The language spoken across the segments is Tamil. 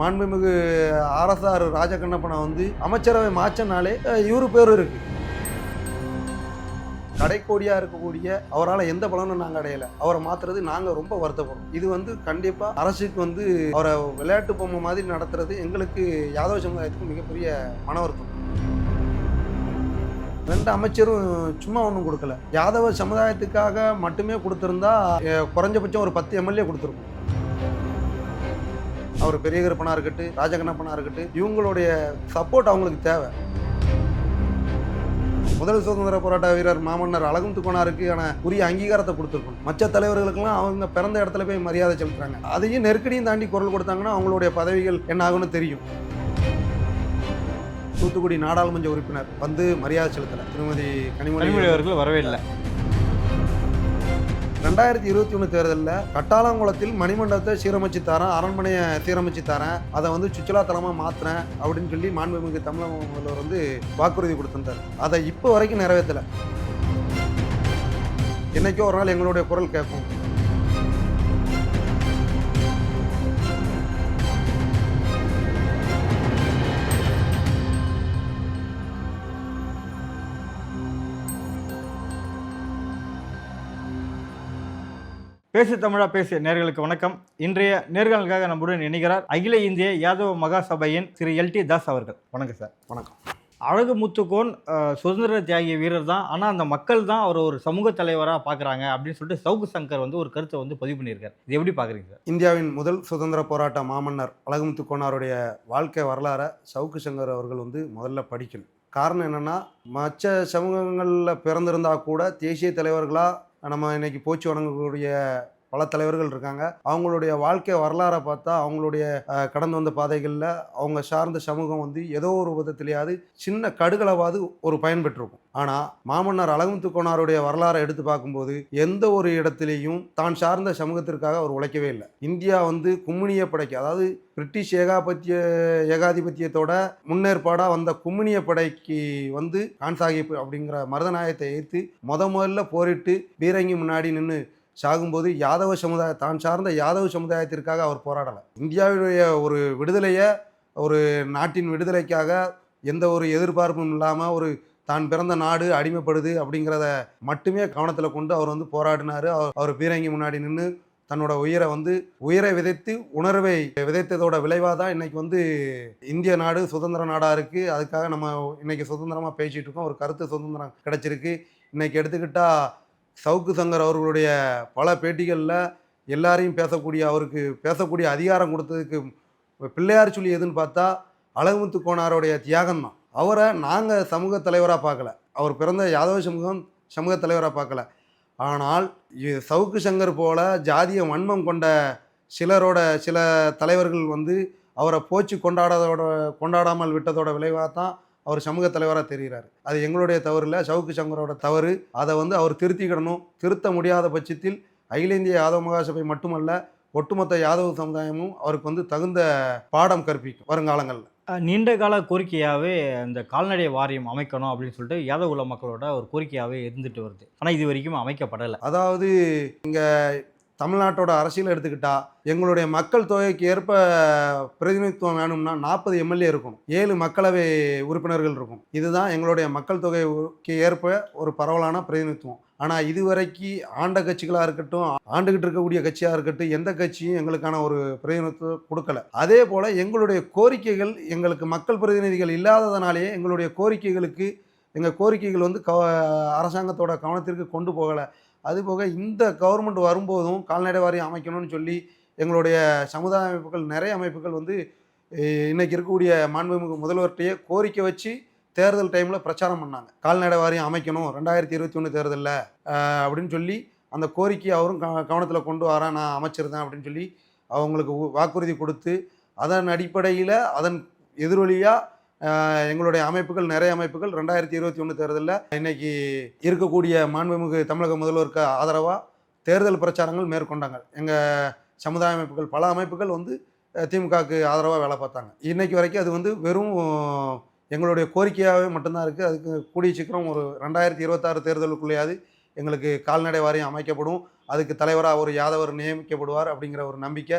மாண்புமிகு ஆர்எஸ்ஆர் ராஜகண்ணப்பனை வந்து அமைச்சரவை மாற்றனாலே இவரு பேரும் இருக்கு. கடைக்கோடியா இருக்கக்கூடிய அவரால் எந்த பலனும் நாங்கள் அடையலை. அவரை மாத்துறது நாங்கள் ரொம்ப வருத்தப்படுறோம். இது வந்து கண்டிப்பாக அரசுக்கு வந்து அவரை விளையாட்டு பொம்மை மாதிரி நடத்துறது எங்களுக்கு யாதவ சமுதாயத்துக்கு மிகப்பெரிய மன வருத்தம். ரெண்டு அமைச்சரும் சும்மா ஒன்றும் கொடுக்கல. யாதவ சமுதாயத்துக்காக மட்டுமே கொடுத்துருந்தா குறைஞ்சபட்சம் ஒரு பத்து எம்எல்ஏ கொடுத்துருக்கும். அவர் பெரிய கருப்பனாக இருக்கட்டும் ராஜகண்ணப்பனாக இருக்கட்டும் இவங்களுடைய சப்போர்ட் அவங்களுக்கு தேவை. முதல் சுதந்திர போராட்ட வீரர் மாமன்னர் அழகும் துக்கோனாருக்கு உரிய அங்கீகாரத்தை கொடுத்துருக்கணும். மற்ற தலைவர்களுக்கெல்லாம் அவங்க பிறந்த இடத்துல போய் மரியாதை செலுத்துறாங்க. அதையும் நெருக்கடியும் தாண்டி குரல் கொடுத்தாங்கன்னா அவங்களுடைய பதவிகள் என்ன ஆகும்னு தெரியும். தூத்துக்குடி நாடாளுமன்ற உறுப்பினர் வந்து மரியாதை செலுத்தலை. திருமதி கனிமொழி அவர்கள் வரவே இல்லை. ரெண்டாயிரத்தி இருபத்தி ஒன்று தேர்தலில் கட்டாளங்குளத்தில் மணிமண்டபத்தை சீரமைச்சு தரேன் அரண்மனையை சீரமைச்சு தரேன் அதை வந்து சுற்றுலா தலமாக மாற்றுறேன் அப்படின்னு சொல்லி மாண்புமிகு தமிழக முதல்வர் வந்து வாக்குறுதி கொடுத்திருந்தார். அதை இப்போ வரைக்கும் நிறைவேற்றலை என்னைக்கோ ஒரு நாள் எங்களுடைய குரல் கேட்போம் பேசு தமிழா பேசு நேர்களுக்கு வணக்கம். இன்றைய நேர்களுக்காக நம்முடன் இணைகிறார் அகில இந்திய யாதவ மகாசபையின் திரு எல் டி தாஸ் அவர்கள். வணக்கம் சார். வணக்கம். அழகு முத்துக்கோன் சுதந்திர தியாகிய வீரர் தான். ஆனால் அந்த மக்கள் தான் அவர் ஒரு சமூக தலைவராக பார்க்குறாங்க அப்படின்னு சொல்லிட்டு சவுக்கு சங்கர் வந்து ஒரு கருத்தை வந்து பதிவு பண்ணியிருக்காரு. இது எப்படி பார்க்குறீங்க சார்? இந்தியாவின் முதல் சுதந்திர போராட்ட மாமன்னர் அழகுமுத்து கோனாருடைய வாழ்க்கை வரலாறை சவுக்கு சங்கர் அவர்கள் வந்து முதல்ல படிக்கணும். காரணம் என்னென்னா மற்ற சமூகங்களில் பிறந்திருந்தா கூட தேசிய தலைவர்களாக நம்ம இன்னைக்கு போச்சு வணங்கக்கூடிய பல தலைவர்கள் இருக்காங்க. அவங்களுடைய வாழ்க்கை வரலாறை பார்த்தா அவங்களுடைய கடந்து வந்த பாதைகளில் அவங்க சார்ந்த சமூகம் வந்து ஏதோ ஒரு விதத்திலேயாவது சின்ன கடுகளவாவது ஒரு பயன்பெற்றிருக்கும் ஆனால் மாமன்னர் அழகுமுத்து கோனாருடைய வரலாறை எடுத்து பார்க்கும்போது எந்த ஒரு இடத்திலையும் தான் சார்ந்த சமூகத்திற்காக அவர் உழைக்கவே இல்லை. இந்தியா வந்து கும்மிணிய படைக்கு அதாவது பிரிட்டிஷ் ஏகாபத்திய ஏகாதிபத்தியத்தோட முன்னேற்பாடாக வந்த கும்மிணிய படைக்கு வந்து கான்சாகிப் அப்படிங்கிற மருதநாயகத்தை எதிர்த்து முத முதல்ல போரிட்டு பீரங்கி முன்னாடி நின்று சாகும்போது யாதவ சமுதாய தான் சார்ந்த யாதவ சமுதாயத்திற்காக அவர் போராடலை. இந்தியாவுடைய ஒரு விடுதலையை ஒரு நாட்டின் விடுதலைக்காக எந்த ஒரு எதிர்பார்ப்பும் இல்லாமல் ஒரு தான் பிறந்த நாடு அடிமைப்படுது அப்படிங்கிறத மட்டுமே கவனத்தில் கொண்டு அவர் வந்து போராடினார். அவர் அவர் பீரங்கி முன்னாடி நின்று தன்னோட உயிரை வந்து உயிரை விதைத்து உணர்வை விதைத்ததோட விளைவாக தான் இன்னைக்கு வந்து இந்திய நாடு சுதந்திர நாடாக இருக்குது அதுக்காக நம்ம இன்னைக்கு சுதந்திரமாக பேசிகிட்டு இருக்கோம். ஒரு கருத்து சுதந்திரம் கிடச்சிருக்கு. இன்னைக்கு எடுத்துக்கிட்டால் சவுக்கு சங்கர் அவர்களுடைய பல பேட்டிகளில் எல்லாரையும் பேசக்கூடிய அவருக்கு பேசக்கூடிய அதிகாரம் கொடுத்ததுக்கு பிள்ளையார் சொல்லி எதுன்னு பார்த்தா அழகுமுத்து கோனாருடைய தியாகம் தான். அவரை நாங்கள் சமூக தலைவராக பார்க்கல. அவர் பிறந்த யாதவ சமூகம் சமூக தலைவராக பார்க்கல. ஆனால் சவுக்கு சங்கர் போல ஜாதிய வன்மம் கொண்ட சிலரோட சில தலைவர்கள் வந்து அவரை போச்சு கொண்டாடாதோட கொண்டாடாமல் விட்டதோட விளைவாக தான் அவர் சமூக தலைவராக தெரிகிறார் அது எங்களுடைய தவறு இல்லை சவுக்கு சங்கரோட தவறு. அதை வந்து அவர் திருத்திக்கிடணும். திருத்த முடியாத பட்சத்தில் அகில இந்திய யாதவ மகாசபை மட்டுமல்ல ஒட்டுமொத்த யாதவ சமுதாயமும் அவருக்கு வந்து தகுந்த பாடம் கற்பிக்கும் வருங்காலங்களில். நீண்ட கால கோரிக்கையாகவே இந்த கால்நடை வாரியம் அமைக்கணும் அப்படின்னு சொல்லிட்டு யாதவ உள்ள மக்களோட ஒரு கோரிக்கையாகவே இருந்துட்டு வருது. ஆனால் இது வரைக்கும் அமைக்கப்படலை. அதாவது இங்கே தமிழ்நாட்டோட அரசியல் எடுத்துக்கிட்டா எங்களுடைய மக்கள் தொகைக்கு ஏற்ப பிரதிநிதித்துவம் வேணும்னா நாற்பது எம்எல்ஏ இருக்கணும். ஏழு மக்களவை உறுப்பினர்கள் இருக்கும் இதுதான் எங்களுடைய மக்கள் தொகைக்கு ஏற்ப ஒரு பரவலான பிரதிநிதித்துவம். ஆனால் இதுவரைக்கு ஆண்ட கட்சிகளாக இருக்கட்டும் ஆண்டுகிட்டு இருக்கக்கூடிய கட்சியாக இருக்கட்டும் எந்த கட்சியும் எங்களுக்கான ஒரு பிரதிநிதித்துவம் கொடுக்கல. அதே போல் எங்களுடைய கோரிக்கைகள் எங்களுக்கு மக்கள் பிரதிநிதிகள் இல்லாததனாலேயே எங்களுடைய கோரிக்கைகளுக்கு எங்கள் கோரிக்கைகள் வந்து கவ அரசாங்கத்தோட கவனத்திற்கு கொண்டு போகலை. அதுபோக இந்த கவர்மெண்ட் வரும்போதும் கால்நடை வாரியம் அமைக்கணும்னு சொல்லி எங்களுடைய சமுதாய அமைப்புகள் நிறைய அமைப்புகள் வந்து இன்றைக்கி இருக்கக்கூடிய மாண்புமிகு முதல்வர்கிட்டையே கோரிக்கை வச்சு தேர்தல் டைமில் பிரச்சாரம் பண்ணாங்க. கால்நடை வாரியம் அமைக்கணும் ரெண்டாயிரத்தி இருபத்தி ஒன்று தேர்தலில் அப்படின்னு சொல்லி அந்த கோரிக்கையை அவரும் க கவனத்தில் கொண்டு வரேன் நான் அமைச்சிருந்தேன் அப்படின்னு சொல்லி அவங்களுக்கு வாக்குறுதி கொடுத்து அதன் அடிப்படையில் அதன் எதிரொலியாக எங்களுடைய அமைப்புகள் நிறைய அமைப்புகள் ரெண்டாயிரத்தி இருபத்தி ஒன்று தேர்தலில் இன்னைக்கு இருக்கக்கூடிய மாண்புமிகு தமிழக முதல்வருக்கு ஆதரவாக தேர்தல் பிரச்சாரங்கள் மேற்கொண்டாங்க. எங்கள் சமுதாய அமைப்புகள் பல அமைப்புகள் வந்து திமுகவுக்கு ஆதரவாக வேலை பார்த்தாங்க. இன்னைக்கு வரைக்கும் அது வந்து வெறும் எங்களுடைய கோரிக்கையாகவே மட்டும்தான் இருக்குது அதுக்கு கூடிய சீக்கிரம் ஒரு ரெண்டாயிரத்தி இருபத்தாறு தேர்தலுக்குள்ளேயாவது எங்களுக்கு கால்நடை வாரியம் அமைக்கப்படும். அதுக்கு தலைவராக ஒரு யாதவர் நியமிக்கப்படுவார் அப்படிங்கிற ஒரு நம்பிக்கை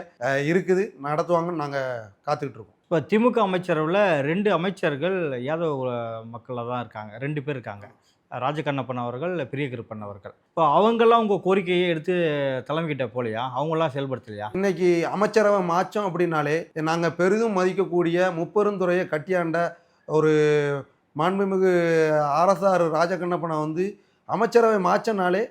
இருக்குது. நடத்துவாங்கன்னு நாங்கள் காத்துக்கிட்டு இருக்கோம். இப்போ திமுக அமைச்சரவில் ரெண்டு அமைச்சர்கள் யாதவ மக்களில் தான் இருக்காங்க. ரெண்டு பேர் இருக்காங்க. ராஜகண்ணப்பன் அவர்கள் பெரிய கிருப்பன் அவர்கள். இப்போ அவங்கெல்லாம் உங்கள் கோரிக்கையை எடுத்து தலைமைக்கிட்ட போலையா அவங்களாம் செயல்படுத்தலையா? இன்னைக்கு அமைச்சரவை மாற்றம் அப்படின்னாலே நாங்கள் பெரிதும் மதிக்கக்கூடிய முப்பெருந்துறையை கட்டியாண்ட ஒரு மாண்புமிகு அரசார் ராஜகண்ணப்பனை வந்து அமைச்சரவை மாற்றனாலே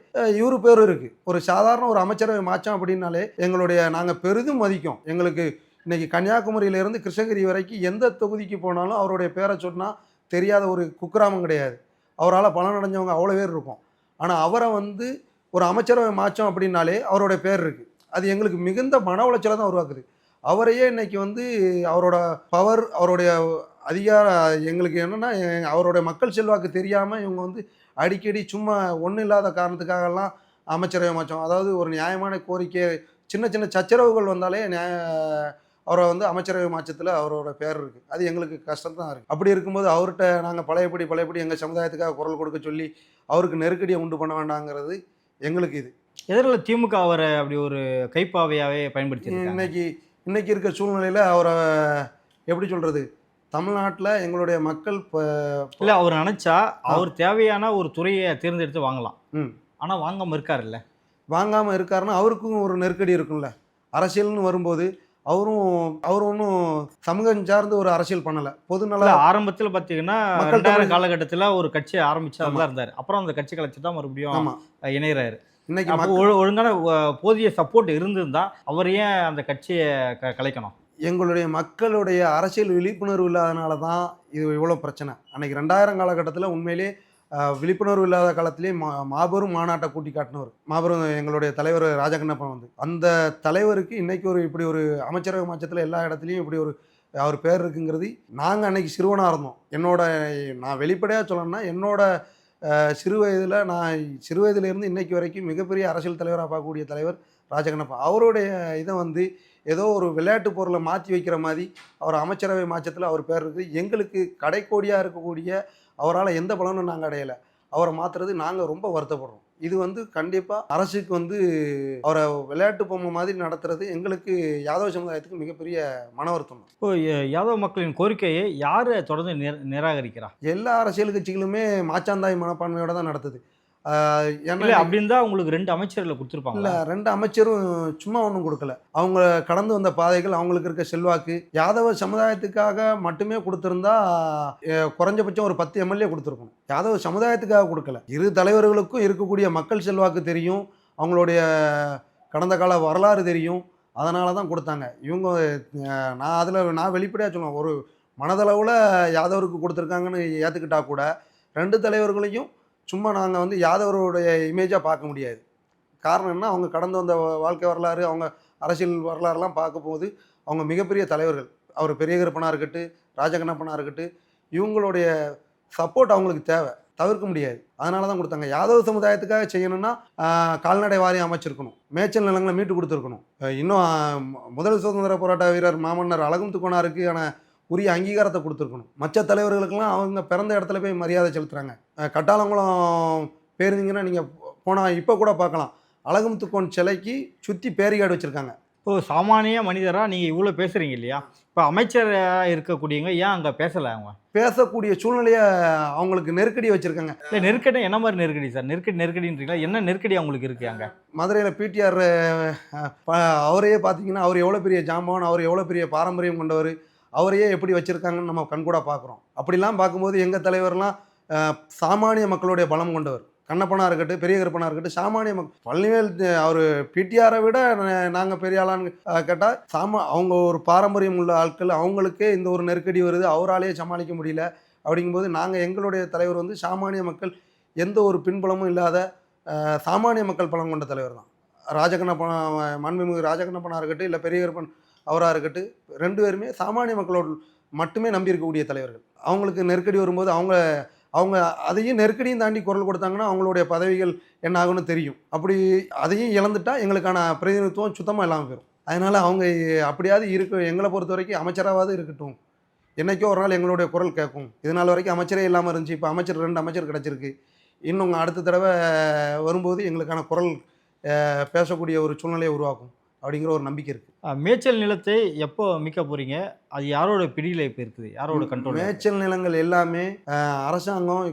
இவரு பேர் இருக்குது ஒரு சாதாரண ஒரு அமைச்சரவை மாற்றம் அப்படின்னாலே எங்களுடைய நாங்கள் பெரிதும் மதிக்கும். எங்களுக்கு இன்றைக்கி கன்னியாகுமரியிலேருந்து கிருஷ்ணகிரி வரைக்கும் எந்த தொகுதிக்கு போனாலும் அவருடைய பேரை சொன்னால் தெரியாத ஒரு குக்கிராமம் கிடையாது. அவரால் பலன் அடைஞ்சவங்க அவ்வளோ பேர் இருக்கும். ஆனால் அவரை வந்து ஒரு அமைச்சரவை மாற்றம் அப்படின்னாலே அவருடைய பேர் இருக்குது அது எங்களுக்கு மிகுந்த மன உளைச்சலை தான் உருவாக்குது. அவரையே இன்னைக்கு வந்து அவரோட பவர் அவருடைய அதிகார எங்களுக்கு என்னென்னா அவருடைய மக்கள் செல்வாக்கு தெரியாமல் இவங்க வந்து அடிக்கடி சும்மா ஒன்றும் இல்லாத காரணத்துக்காகலாம் அமைச்சரவை மாற்றம் அதாவது ஒரு நியாயமான கோரிக்கை சின்ன சின்ன சச்சரவுகள் வந்தாலே நியாய அவரை வந்து அமைச்சரவை மாற்றத்தில் அவரோட பேர் இருக்குது அது எங்களுக்கு கஷ்டம் தான் இருக்குது அப்படி இருக்கும்போது அவர்கிட்ட நாங்கள் பழையபடி பழையபடி எங்கள் சமுதாயத்துக்காக குரல் கொடுக்க சொல்லி அவருக்கு நெருக்கடியை உண்டு பண்ண வேண்டாங்கிறது எங்களுக்கு இது. எதிரில் திமுக அவரை அப்படி ஒரு கைப்பாவையாவே பயன்படுத்தி இன்னைக்கு இன்னைக்கு இருக்க சூழ்நிலையில் அவரை எப்படி சொல்கிறது தமிழ்நாட்டில் எங்களுடைய மக்கள் இப்போ இல்லை அவர் நினைச்சா அவர் தேவையான ஒரு துறையை தேர்ந்தெடுத்து வாங்கலாம். ம். ஆனால் வாங்காம இருக்காருல்ல? வாங்காமல் இருக்காருன்னா அவருக்கும் ஒரு நெருக்கடி இருக்கும்ல? அரசியல்னு வரும்போது அவரும் அவர் ஒன்றும் சமூகம் சார்ந்து ஒரு அரசியல் பண்ணலை. பொதுநல ஆரம்பத்தில் பார்த்தீங்கன்னா ரெண்டாயிரம் காலகட்டத்தில் ஒரு கட்சியை ஆரம்பிச்சு. தான் இருந்தார். அப்புறம் அந்த கட்சி கலைச்சு தான் மறுபடியும் இணையறாரு. இன்னைக்கு ஒழுங்கான போதிய சப்போர்ட் இருந்திருந்தா அவர் ஏன் அந்த கட்சியை க கலைக்கணும்? எங்களுடைய மக்களுடைய அரசியல் விழிப்புணர்வு இல்லாதனால தான் இது இவ்வளோ பிரச்சனை. அன்னைக்கு ரெண்டாயிரம் காலகட்டத்தில் உண்மையிலே அஹ், விழிப்புணர்வு இல்லாத காலத்திலே மா மாபெரும் மாநாட்டை கூட்டி காட்டினவர். மாபெரும் எங்களுடைய தலைவர் ராஜகண்ணப்பன் வந்து. அந்த தலைவருக்கு இன்றைக்கி ஒரு இப்படி ஒரு அமைச்சரவை மாற்றத்தில் எல்லா இடத்துலையும் இப்படி ஒரு அவர் பேர் இருக்குங்கிறது நாங்கள் அன்னைக்கு சிறுவனாக இருந்தோம். என்னோட நான் வெளிப்படையாக சொல்லணும்னா என்னோட சிறு வயதில் நான் சிறு வயதிலிருந்து இன்னைக்கு வரைக்கும் மிகப்பெரிய அரசியல் தலைவராக பார்க்கக்கூடிய தலைவர் ராஜகண்ணப்பன். அவருடைய இதை வந்து ஏதோ ஒரு விளையாட்டு பொருளை மாற்றி வைக்கிற மாதிரி அவர் அமைச்சரவை மாற்றத்தில் அவர் பேர் இருக்குது எங்களுக்கு கடைக்கோடியாக இருக்கக்கூடிய அவரால் எந்த பலனும் நாங்கள் அடையலை. அவரை மாற்றுறது நாங்கள் ரொம்ப வருத்தப்படுறோம். இது வந்து கண்டிப்பாக அரசுக்கு வந்து அவரை விளையாட்டு பொம்மை மாதிரி நடத்துறது எங்களுக்கு யாதவ சமுதாயத்துக்கு மிகப்பெரிய மன வருத்தம். இப்போ யாதவ மக்களின் கோரிக்கையை யார் தொடர்ந்து நிர- நிராகரிக்கிறா? எல்லா அரசியல் கட்சிகளுமே மாச்சாந்தாய் மனப்பான்மையோட தான் நடத்துது. ஆஹ் இல்ல ஏன்னா அப்படி இருந்தா உங்களுக்கு ரெண்டு அமைச்சர்களை கொடுத்துருப்பாங்க இல்லை ரெண்டு அமைச்சரும் சும்மா ஒன்றும் கொடுக்கல. அவங்க கடந்து வந்த பாதைகள் அவங்களுக்கு இருக்க செல்வாக்கு யாதவ சமுதாயத்துக்காக மட்டுமே கொடுத்துருந்தா குறைஞ்சபட்சம் ஒரு பத்து எம்எல்ஏ கொடுத்துருக்கணும். யாதவ சமுதாயத்துக்காக கொடுக்கல. இரு தலைவர்களுக்கும் இருக்கக்கூடிய மக்கள் செல்வாக்கு தெரியும். அவங்களுடைய கடந்த கால வரலாறு தெரியும். அதனால தான் கொடுத்தாங்க. இவங்க நான் அதில் நான் வெளிப்படையாக சொல்லுவேன். ஒரு மனதளவில் யாதவருக்கு கொடுத்துருக்காங்கன்னு ஏற்றுக்கிட்டா கூட ரெண்டு தலைவர்களையும் சும்மா நாங்கள் வந்து யாதவருடைய இமேஜாக பார்க்க முடியாது. காரணம் என்ன? அவங்க கடந்து வந்த வாழ்க்கை வரலாறு அவங்க அரசியல் வரலாறுலாம் பார்க்கும்போது அவங்க மிகப்பெரிய தலைவர்கள். அவர் பெரிய கருப்பனாக இருக்கட்டும் ராஜகண்ணப்பனாக இருக்கட்டும் இவங்களுடைய சப்போர்ட் அவங்களுக்கு தேவை. தவிர்க்க முடியாது. அதனால தான் கொடுத்தாங்க. யாதவ சமுதாயத்துக்காக செய்யணும்னா கால்நடை வாரியம் அமைச்சிருக்கணும். மேய்ச்சல் நிலங்களை மீட்டு கொடுத்துருக்கணும். இன்னும் முதல் சுதந்திர போராட்ட வீரர் மாமன்னர் அழகும் துக்கோனாருக்கு ஆனால் உரிய அங்கீகாரத்தை கொடுத்துருக்கணும். மற்ற தலைவர்களுக்கெல்லாம் அவங்க பிறந்த இடத்துல போய் மரியாதை செலுத்துகிறாங்க கட்டாளங்குளம் போயிருந்தீங்கன்னா நீங்கள் போனால் இப்போ கூட பார்க்கலாம் அழகுமுத்துக்கோன் சிலைக்கு சுற்றி பேரிகார்டு வச்சுருக்காங்க. இப்போ சாமானிய மனிதரா நீங்க இவ்வளவு பேசுறீங்க இல்லையா? இப்போ அமைச்சரா இருக்கக்கூடியவங்க ஏன் அங்க பேசல அவங்க? பேசக்கூடிய சூழ்நிலையை அவங்களுக்கு நெருக்கடி வச்சுருக்காங்க. இல்ல நெருக்கடி என்ன மாதிரி நெருக்கடி சார்? நெருக்கடி நெருக்கடின்றீங்களா? என்ன நெருக்கடி அவங்களுக்கு இருக்கு அங்க? மதுரையில் பிடிஆர் அவரையே பார்த்தீங்கன்னா அவர் எவ்வளோ பெரிய ஜாம்பவான் அவர் எவ்வளோ பெரிய பாரம்பரியம் கொண்டவர் அவரையே எப்படி வச்சுருக்காங்கன்னு நம்ம கண்கூட பார்க்குறோம். அப்படிலாம் பார்க்கும்போது எங்கள் தலைவர்லாம் சாமானிய மக்களுடைய பலம் கொண்டவர். கண்ணப்பனா இருக்கட்டும் பெரிய கருப்பனாக இருக்கட்டும் சாமானிய மக்கள் பழனிவேல் அவர் பிடிஆரை விட நாங்கள் பெரிய ஆளான்னு கேட்டால் சாமா அவங்க ஒரு பாரம்பரியம் உள்ள ஆட்கள் அவங்களுக்கே இந்த ஒரு நெருக்கடி வருது அவராலேயே சமாளிக்க முடியல. அப்படிங்கும்போது நாங்கள் எங்களுடைய தலைவர் வந்து சாமானிய மக்கள் எந்த ஒரு பின்புலமும் இல்லாத சாமானிய மக்கள் பலம் கொண்ட தலைவர் தான். ராஜகண்ணப்பனா மாண்புமிகு ராஜகண்ணப்பனாக இருக்கட்டும் இல்லை பெரிய கருப்பன் அவராக இருக்கட்டும் ரெண்டு பேருமே சாமானிய மக்களோடு மட்டுமே நம்பி இருக்கக்கூடிய தலைவர்கள். அவங்களுக்கு நெருக்கடி வரும்போது அவங்க அவங்க அதையும் நெருக்கடியும் தாண்டி குரல் கொடுத்தாங்கன்னா அவங்களுடைய பதவிகள் என்ன ஆகும்னு தெரியும். அப்படி அதையும் இழந்துட்டா எங்களுக்கான பிரதிநிதித்துவம் சுத்தமாக இல்லாமல் போயிடும் அதனால் அவங்க அப்படியாவது இருக்க எங்களை பொறுத்த வரைக்கும் அமைச்சராவது இருக்கட்டும். என்றைக்கோ ஒரு நாள் எங்களுடைய குரல் கேட்கும். இதனால் வரைக்கும் அமைச்சரே இல்லாமல் இருந்துச்சு. இப்போ அமைச்சர் ரெண்டு அமைச்சர் கிடச்சிருக்கு. இன்னும் அடுத்த தடவை வரும்போது எங்களுக்கான குரல் பேசக்கூடிய ஒரு சூழ்நிலையை உருவாக்கும். அப்படிங்கிற ஒரு நம்பிக்கை இருக்குது மேய்ச்சல் நிலத்தை எப்போ மீட்க போறீங்க? அது யாரோட பிடியில் இப்போ இருக்குது? யாரோட கண்ட்ரோல் மேய்ச்சல் நிலங்கள் எல்லாமே அரசாங்கம்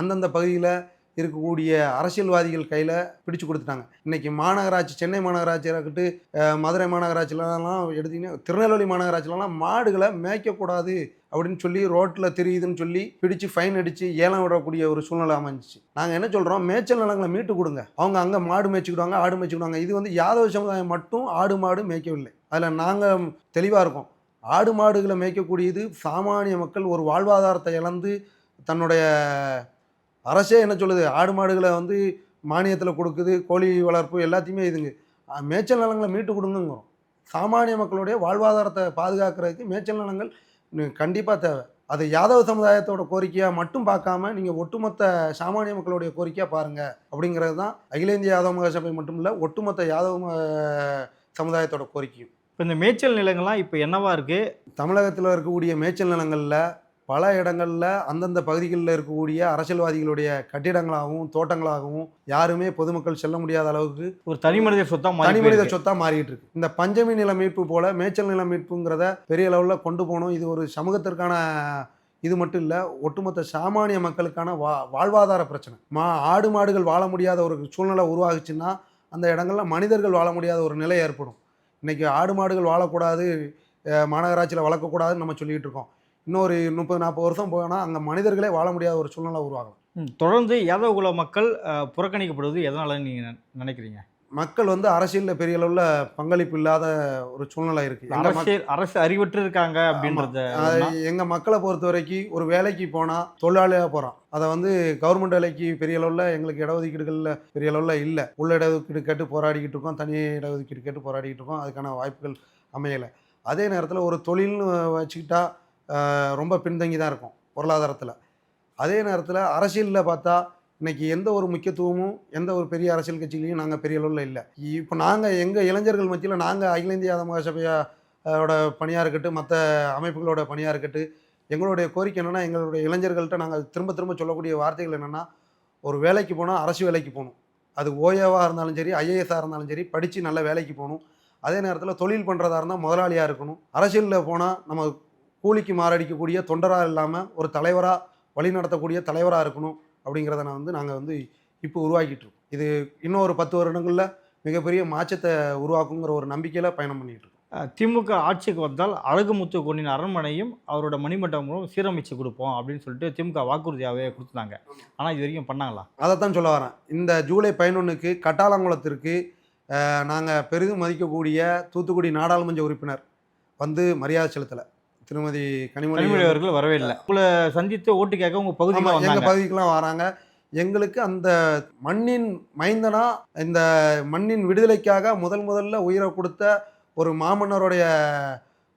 அந்தந்த பகுதியில் இருக்கக்கூடிய அரசியல்வாதிகள் கையில் பிடிச்சு கொடுத்துட்டாங்க. இன்னைக்கு மாநகராட்சி சென்னை மாநகராட்சியாக இருக்கட்டும் மதுரை மாநகராட்சிலலாம் எடுத்தீங்கன்னா திருநெல்வேலி மாநகராட்சிலலாம் மாடுகளை மேய்க்கக்கூடாது அப்படின்னு சொல்லி ரோட்டில் தெரியுதுன்னு சொல்லி பிடிச்சு ஃபைன் அடித்து ஏலம் விடக்கூடிய ஒரு சூழ்நிலை அமைஞ்சிச்சு. நாங்கள் என்ன சொல்கிறோம் மேய்ச்சல் நிலங்களை மீட்டு கொடுங்க. அவங்க அங்கே மாடு மேய்ச்சிக்கிடுவாங்க ஆடு மேய்ச்சிக்கிடுவாங்க. இது வந்து யாதவ சமுதாயம் மட்டும் ஆடு மாடு மேய்க்கவில்லை. அதில் நாங்கள் தெளிவாக இருக்கோம். ஆடு மாடுகளை மேய்க்கக்கூடியது சாமானிய மக்கள் ஒரு வாழ்வாதாரத்தை இழந்து தன்னுடைய அரசே என்ன சொல்லுது? ஆடு மாடுகளை வந்து மானியத்தில் கொடுக்குது கோழி வளர்ப்பு எல்லாத்தையுமே இதுங்க. மேய்ச்சல் நிலங்களை மீட்டு கொடுங்கிறோம் சாமானிய மக்களுடைய வாழ்வாதாரத்தை பாதுகாக்கிறதுக்கு மேய்ச்சல் நிலங்கள் கண்டிப்பாக தேவை. அது யாதவ சமுதாயத்தோட கோரிக்கையாக மட்டும் பார்க்காம நீங்கள் ஒட்டுமொத்த சாமானிய மக்களுடைய கோரிக்கையாக பாருங்கள் அப்படிங்கிறது தான் அகில இந்திய யாதவ மகாசபை மட்டும் இல்லை ஒட்டுமொத்த யாதவ சமுதாயத்தோட கோரிக்கையும். இப்போ இந்த மேய்ச்சல் நிலங்கள்லாம் இப்போ என்னவா இருக்கு? தமிழகத்தில் இருக்கக்கூடிய மேய்ச்சல் நிலங்களில் பல இடங்களில் அந்தந்த பகுதிகளில் இருக்கக்கூடிய அரசியல்வாதிகளுடைய கட்டிடங்களாகவும் தோட்டங்களாகவும் யாருமே பொதுமக்கள் செல்ல முடியாத அளவுக்கு ஒரு தனி மனித சொத்தா தனி மனித. சொத்தாக மாறிட்டு இருக்கு. இந்த பஞ்சமி நில மீட்பு போல மேய்ச்சல் நில மீட்புங்கிறத பெரிய அளவில் கொண்டு போகணும். இது ஒரு சமூகத்திற்கான இது மட்டும் இல்லை ஒட்டுமொத்த சாமானிய மக்களுக்கான வா வாழ்வாதார பிரச்சனை. மா ஆடு மாடுகள் வாழ முடியாத ஒரு சூழ்நிலை உருவாகுச்சுன்னா அந்த இடங்கள்ல மனிதர்கள் வாழ முடியாத ஒரு நிலை ஏற்படும். இன்னைக்கு ஆடு மாடுகள் வாழக்கூடாது மாநகராட்சியில் வளர்க்கக்கூடாதுன்னு நம்ம சொல்லிட்டு இருக்கோம். இன்னொரு முப்பது நாற்பது வருஷம் போனால் அங்கே மனிதர்களே வாழ முடியாத ஒரு சூழ்நிலை உருவாகும் தொடர்ந்து யாதவ குல மக்கள் புறக்கணிக்கப்படுவது எதனால நீங்க நெ- நினைக்கிறீங்க? மக்கள் வந்து அரசியலில் பெரிய அளவில் பங்களிப்பு இல்லாத ஒரு சூழ்நிலை இருக்குது அரசியல் அரசு அறிவற்று இருக்காங்க அப்படின்றத எங்கள் மக்களை பொறுத்த வரைக்கும் ஒரு வேலைக்கு போனால் தொழிலாளியாக போகிறான் அதை வந்து கவர்மெண்ட் வேலைக்கு பெரிய அளவில் எங்களுக்கு இடஒதுக்கீடுகளில் பெரிய அளவில் இல்லை. உள்ள இடஒதுக்கீடு கேட்டு போராடிக்கிட்டு இருக்கோம் தனி இடஒதுக்கீடு கேட்டு போராடிக்கிட்டு இருக்கோம். அதுக்கான வாய்ப்புகள் அமையலை. அதே நேரத்தில் ஒரு தொழில்னு வச்சுக்கிட்டா ஆஹ், ரொம்ப பின்தங்கி தான் இருக்கும் பொருளாதாரத்தில். அதே நேரத்தில் அரசியலில் பார்த்தா இன்னைக்கு எந்த ஒரு முக்கியத்துவமும் எந்த ஒரு பெரிய அரசியல் கட்சியிலையும் நாங்கள் பெரிய அளவில் இல்லை. இப்போ நாங்கள் எங்கள் இளைஞர்கள் மத்தியில் நாங்கள் அகில இந்திய யாதவ மகாசபையோட பணியாக இருக்கட்டும் மற்ற அமைப்புகளோட பணியாக இருக்கட்டும் எங்களுடைய கோரிக்கை என்னென்னா எங்களுடைய இளைஞர்கள்ட்ட நாங்கள் திரும்ப திரும்ப சொல்லக்கூடிய வார்த்தைகள் என்னென்னா ஒரு வேலைக்கு போனால் அரசு வேலைக்கு போகணும். அது ஓஏவாக இருந்தாலும் சரி ஐஏஎஸ்ஸாக இருந்தாலும் சரி படித்து நல்ல வேலைக்கு போகணும். அதே நேரத்தில் தொழில் பண்ணுறதா இருந்தால் முதலாளியாக இருக்கணும். அரசியலில் போனால் நம்ம கூலிக்கு மாரடிக்கக்கூடிய தொண்டராக இல்லாமல் ஒரு தலைவராக வழி நடத்தக்கூடிய தலைவராக இருக்கணும் அப்படிங்கிறத நான் வந்து நாங்கள் வந்து இப்போ உருவாக்கிட்டு இருக்கோம். இது இன்னும் ஒரு பத்து வருடங்களில் மிகப்பெரிய மாற்றத்தை உருவாக்குங்கிற ஒரு நம்பிக்கையில் பயணம் இருக்கோம். அஹ், திமுக ஆட்சிக்கு வந்தால் அழகுமுத்து கொண்டின் அரண்மனையும் அவரோட மணிமண்டபமும் சீரமைச்சு கொடுப்போம் அப்படின்னு சொல்லிட்டு திமுக வாக்குறுதியாகவே கொடுத்தாங்க ஆனால் இது வரைக்கும் பண்ணாங்களா? அதைத்தான் சொல்ல வரேன். இந்த ஜூலை பதினொன்றுக்கு கட்டாலங்குளத்திற்கு நாங்கள் பெரிதும் மதிக்கக்கூடிய தூத்துக்குடி நாடாளுமன்ற உறுப்பினர் வந்து மரியாதை செலுத்தலை. திருமதி கனிமொழி அவர்கள் வரவே இல்லை. உங்களை சந்தித்து ஓட்டு கேட்க உங்க பகுதிக்கு ஆமா, எங்க வந்தாங்க. பகுதிக்கெல்லாம் வராங்க. எங்களுக்கு அந்த மண்ணின் மைந்தனா இந்த மண்ணின் விடுதலைக்காக முதல் முதல்ல உயிரை கொடுத்த ஒரு மாமன்னருடைய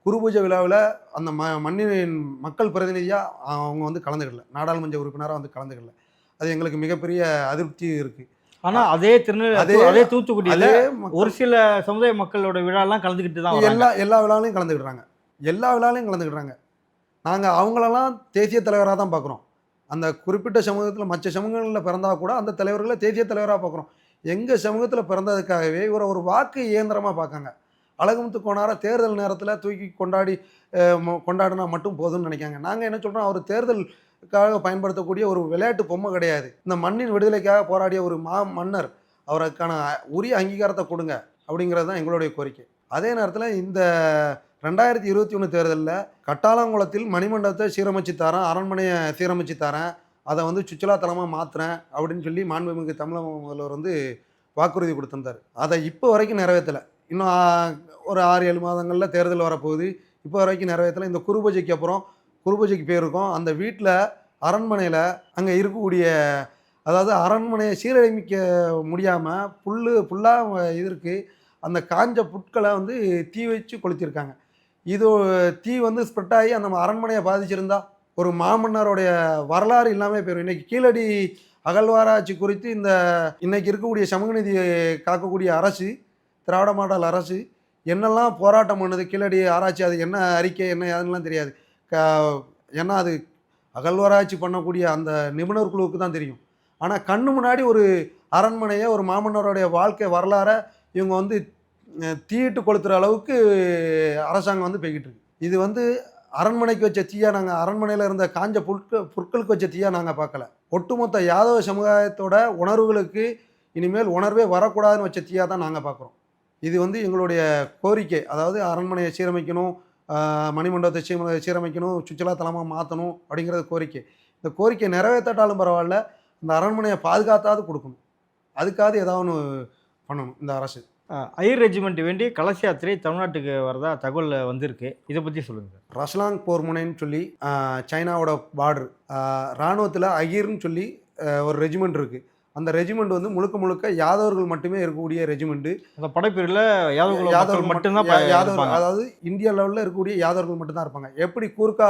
குருபூஜை விழாவில் அந்த ம மண்ணின் மக்கள் பிரதிநிதியாக அவங்க வந்து கலந்துக்கல. நாடாளுமன்ற உறுப்பினராக வந்து கலந்துக்கல. அது எங்களுக்கு மிகப்பெரிய அதிருப்தி இருக்கு. ஆனா அதே திருநெல்வேலி அதே- அதே தூத்துக்குடியில ஒரு சில சமுதாய மக்களோட விழாலாம் கலந்துக்கிட்டு தான் எல்லா எல்லா விழாலையும் கலந்துக்கிடுறாங்க எல்லா விழாலையும் கலந்துக்கிடுறாங்க நாங்கள் அவங்களெல்லாம் தேசிய தலைவராக தான் பார்க்குறோம் அந்த குறிப்பிட்ட சமூகத்தில் மற்ற சமூகங்களில் பிறந்தால் கூட அந்த தலைவர்களை தேசிய தலைவராக பார்க்குறோம் எங்கள் சமூகத்தில் பிறந்ததுக்காகவே இவரை ஒரு வாக்கு இயந்திரமாக பார்க்காங்க அழகுமுத்து கோனாரை தேர்தல் நேரத்தில் தூக்கி கொண்டாடி கொண்டாடினா மட்டும் போதும்னு நினைக்காங்க. நாங்கள் என்ன சொல்கிறோம் அவர் தேர்தலுக்காக பயன்படுத்தக்கூடிய ஒரு விளையாட்டு பொம்மை கிடையாது. இந்த மண்ணின் விடுதலைக்காக போராடிய ஒரு மா மன்னர் அவருக்கான உரிய அங்கீகாரத்தை கொடுங்க அப்படிங்கிறது தான் எங்களுடைய கோரிக்கை. அதே நேரத்தில் இந்த ரெண்டாயிரத்தி இருபத்தி ஒன்று தேர்தலில் கட்டாளங்குளத்தில் மணிமண்டபத்தை சீரமைச்சு தரேன் அரண்மனையை சீரமைச்சு தரேன் அதை வந்து சுற்றுலா தலமாக மாற்றுறேன் அப்படின்னு சொல்லி மாண்புமிகு தமிழக முதல்வர் வந்து வாக்குறுதி கொடுத்துருந்தார். அதை இப்போ வரைக்கும் நிறைவேற்றலை இன்னும் ஒரு ஆறு ஏழு மாதங்களில் தேர்தல் வரப்போகுது. இப்போ வரைக்கும் நிறைவேற்றலை இந்த குருபூஜைக்கு அப்புறம் குருபூஜைக்கு போயிருக்கோம். அந்த வீட்டில் அரண்மனையில் அங்கே இருக்கக்கூடிய அதாவது அரண்மனையை சீரழிமிக்க முடியாமல் புல் புல்லாக இது இருக்குது அந்த காஞ்ச புட்களை வந்து தீ வச்சு கொளுத்திருக்காங்க. இது தீ வந்து ஸ்ப்ரெட் ஆகி அந்த அரண்மனையை பாதிச்சிருந்தா ஒரு மாமன்னருடைய வரலாறு இல்லாமல் போயிடும் இன்னைக்கு கீழடி அகழ்வாராய்ச்சி குறித்து இந்த இன்னைக்கு இருக்கக்கூடிய சமூகநீதியை காக்கக்கூடிய அரசு திராவிட மாடல் அரசு என்னெல்லாம் போராட்டம் பண்ணுது கீழடி ஆராய்ச்சி அது என்ன அறிக்கை என்ன அதுலாம் தெரியாது. க ஏன்னா அது அகழ்வாராய்ச்சி பண்ணக்கூடிய அந்த நிபுணர் குழுவுக்கு தான் தெரியும். ஆனால் கண்ணு முன்னாடி ஒரு அரண்மனையை ஒரு மாமன்னருடைய வாழ்க்கை வரலாறை இவங்க வந்து தீயிட்டு கொளுத்துற அளவுக்கு அரசாங்கம் வந்து போய்கிட்டு இருக்கு. இது வந்து அரண்மனைக்கு வச்ச தீயா நாங்கள் அரண்மனையில் இருந்த காஞ்ச பொருட்கள் புற்களுக்கு வச்ச தீயா நாங்கள் பார்க்கல. ஒட்டுமொத்த யாதவ சமுதாயத்தோட உணர்வுகளுக்கு இனிமேல் உணர்வே வரக்கூடாதுன்னு வச்ச தீயா தான் நாங்கள் பார்க்குறோம். இது வந்து எங்களுடைய கோரிக்கை. அதாவது அரண்மனையை சீரமைக்கணும் மணிமண்டபத்தை சீர சீரமைக்கணும் சுற்றுலா தலமாக மாற்றணும் அப்படிங்கிறது கோரிக்கை. இந்த கோரிக்கை நிறைவேற்றாட்டாலும் பரவாயில்ல இந்த அரண்மனையை பாதுகாத்தாவது கொடுக்கணும். அதுக்காவது ஏதாவது ஒன்று பண்ணணும் இந்த அரசு. ஐயர் ரெஜிமெண்ட் வேண்டி கலசி யாத்திரை தமிழ்நாட்டுக்கு வரதா தகவல் வந்திருக்கு. இதை பற்றி சொல்லுங்கள் ரஸ்லாங் போர் முனைன்னு சொல்லி சைனாவோட பார்டர் இராணுவத்தில் அகீர்னு சொல்லி ஒரு ரெஜிமெண்ட் இருக்குது அந்த ரெஜிமெண்ட் வந்து முழுக்க முழுக்க யாதவர்கள் மட்டுமே இருக்கக்கூடிய ரெஜிமெண்ட்டு அந்த படைப்பிரிவில் யாதவர்கள் யாதவர்கள் மட்டும்தான் மட்டும் ப- யாதவர் இருப்பாங்க. அதாவது இந்தியா லெவலில் இருக்கக்கூடிய யாதவர்கள் மட்டும்தான் இருப்பாங்க. எப்படி கூர்க்கா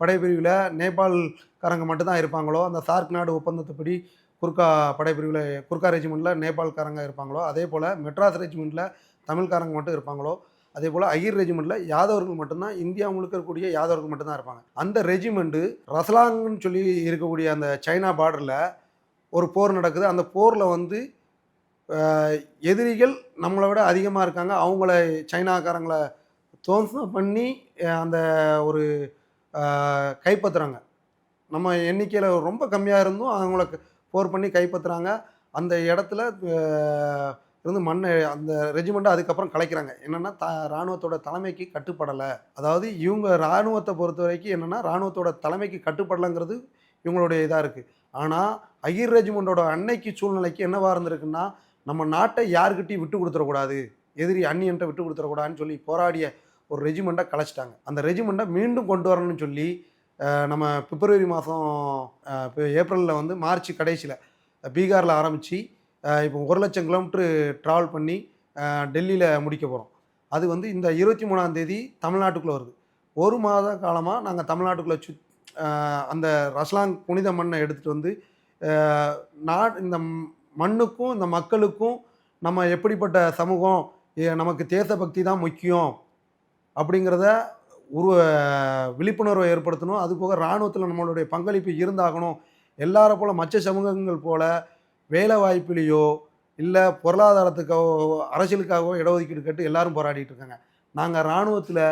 படைப்பிரிவில் நேபாள்காரங்க மட்டும்தான் இருப்பாங்களோ அந்த சார்க் நாடு ஒப்பந்தத்தைப்படி குர்கா படைப்பிரிவில் குர்கா ரெஜிமெண்ட்டில் நேபாள்காரங்க இருப்பாங்களோ அதே போல் மெட்ராஸ் ரெஜிமெண்ட்டில் தமிழ்காரங்க மட்டும் இருப்பாங்களோ அதே போல் அகிர் ரெஜிமெண்ட்டில் யாதவர்கள் மட்டும்தான் இந்தியா முழுக்க இருக்கக்கூடிய யாதவர்கள் மட்டும்தான் இருப்பாங்க. அந்த ரெஜிமெண்ட்டு ரசலாங்னு சொல்லி இருக்கக்கூடிய அந்த சைனா பார்டரில் ஒரு போர் நடக்குது. அந்த போரில் வந்து எதிரிகள் நம்மளை விட அதிகமாக இருக்காங்க. அவங்கள சைனாக்காரங்களை துவம்சம் பண்ணி அந்த ஒரு கைப்பற்றுறாங்க. நம்ம எண்ணிக்கையில் ரொம்ப கம்மியாக இருந்தும் அவங்கள க- போர் பண்ணி கைப்பற்றுறாங்க அந்த இடத்துல இருந்து மண்ணை அந்த ரெஜிமெண்ட்டை அதுக்கப்புறம் கலைக்கிறாங்க. என்னென்னா த இராணுவத்தோட தலைமைக்கு கட்டுப்படலை. அதாவது இவங்க இராணுவத்தை பொறுத்த வரைக்கும் என்னென்னா இராணுவத்தோட தலைமைக்கு கட்டுப்படலைங்கிறது இவங்களுடைய இதாக இருக்குது ஆனால் அகிர் ரெஜிமெண்ட்டோட அன்னைக்கு சூழ்நிலைக்கு என்னவாக இருந்திருக்குன்னா நம்ம நாட்டை யாருக்கிட்டையும் விட்டு கொடுத்துடக்கூடாது. எதிரி அந்நியன்ட்ட விட்டு கொடுத்துடக்கூடாதுன்னு சொல்லி போராடிய ஒரு ரெஜிமெண்ட்டை கலைச்சிட்டாங்க. அந்த ரெஜிமெண்ட்டை மீண்டும் கொண்டு வரணும்னு சொல்லி நம்ம பிப்ரவரி மாதம் இப்போ ஏப்ரலில் வந்து மார்ச் கடைசியில் பீகாரில் ஆரம்பித்து இப்போ ஒரு லட்சம் கிலோமீட்ரு ட்ராவல் பண்ணி டெல்லியில் முடிக்க போகிறோம் அது வந்து இந்த இருபத்தி மூணாம் தேதி தமிழ்நாட்டுக்குள்ளே வருது. ஒரு மாத காலமாக நாங்கள் தமிழ்நாட்டுக்குள்ளே சு அந்த ரஸ்லாங் புனித மண்ணை எடுத்துகிட்டு வந்து நா இந்த மண்ணுக்கும் இந்த மக்களுக்கும் நம்ம எப்படிப்பட்ட சமூகம் எ- நமக்கு தேசபக்தி தான் முக்கியம் அப்படிங்கிறத உருவ விழிப்புணர்வை ஏற்படுத்தணும். அது போக இராணுவத்தில் நம்மளுடைய பங்களிப்பு இருந்தாகணும். எல்லாரை போல மற்ற சமூகங்கள் போல் வேலை வாய்ப்பிலேயோ இல்லை பொருளாதாரத்துக்காகவோ அரசியலுக்காகவோ இடஒதுக்கீடு கேட்டு எல்லாரும் போராடிட்டு இருக்காங்க. நாங்கள் இராணுவத்தில்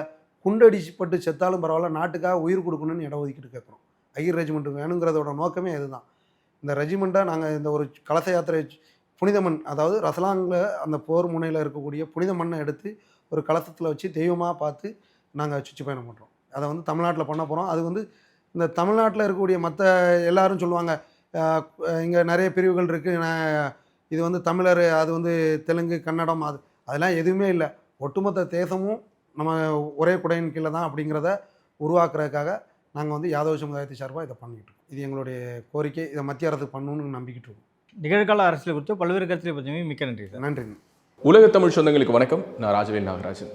குண்டடிப்பட்டு செத்தாலும் பரவாயில்ல நாட்டுக்காக உயிர் கொடுக்கணும்னு இடஒதுக்கீடு கேட்குறோம். ஐயர் ரெஜிமெண்ட் வேணுங்கிறதோட நோக்கமே இதுதான். இந்த ரெஜிமெண்ட்டை நாங்கள் இந்த ஒரு கலச யாத்திரை புனித மண் அதாவது ரசலாங்கில் அந்த போர் முனையில் இருக்கக்கூடிய புனித மண்ணை எடுத்து ஒரு கலசத்தில் வச்சு தெய்வமாக பார்த்து நாங்கள் சுற்றி பயணம் பண்ணுறோம். அதை வந்து தமிழ்நாட்டில் பண்ண போகிறோம். அது வந்து இந்த தமிழ்நாட்டில் இருக்கக்கூடிய மற்ற எல்லாரும் சொல்லுவாங்க இங்கே நிறைய பிரிவுகள் இருக்குது இது வந்து தமிழர் அது வந்து தெலுங்கு கன்னடம் அது அதெல்லாம் எதுவுமே இல்லை. ஒட்டுமொத்த தேசமும் நம்ம ஒரே குடையின் கீழே தான் அப்படிங்கிறத உருவாக்குறதுக்காக நாங்கள் வந்து யாதவ சமுதாயத்தை சார்பாக இதை பண்ணிக்கிட்டு இருக்கோம். இது எங்களுடைய கோரிக்கை. இதை மத்திய அரசு பண்ணணும்னு நம்பிக்கிட்டு இருக்கோம். நிகழ்கால அரசியல் குறித்து பல்வேறு கருத்துக்களை பற்றியுமே மிக்க நன்றி சார். நன்றி உலக தமிழ் சொந்தங்களுக்கு வணக்கம். நான் ராஜவேல் நாகராஜன்.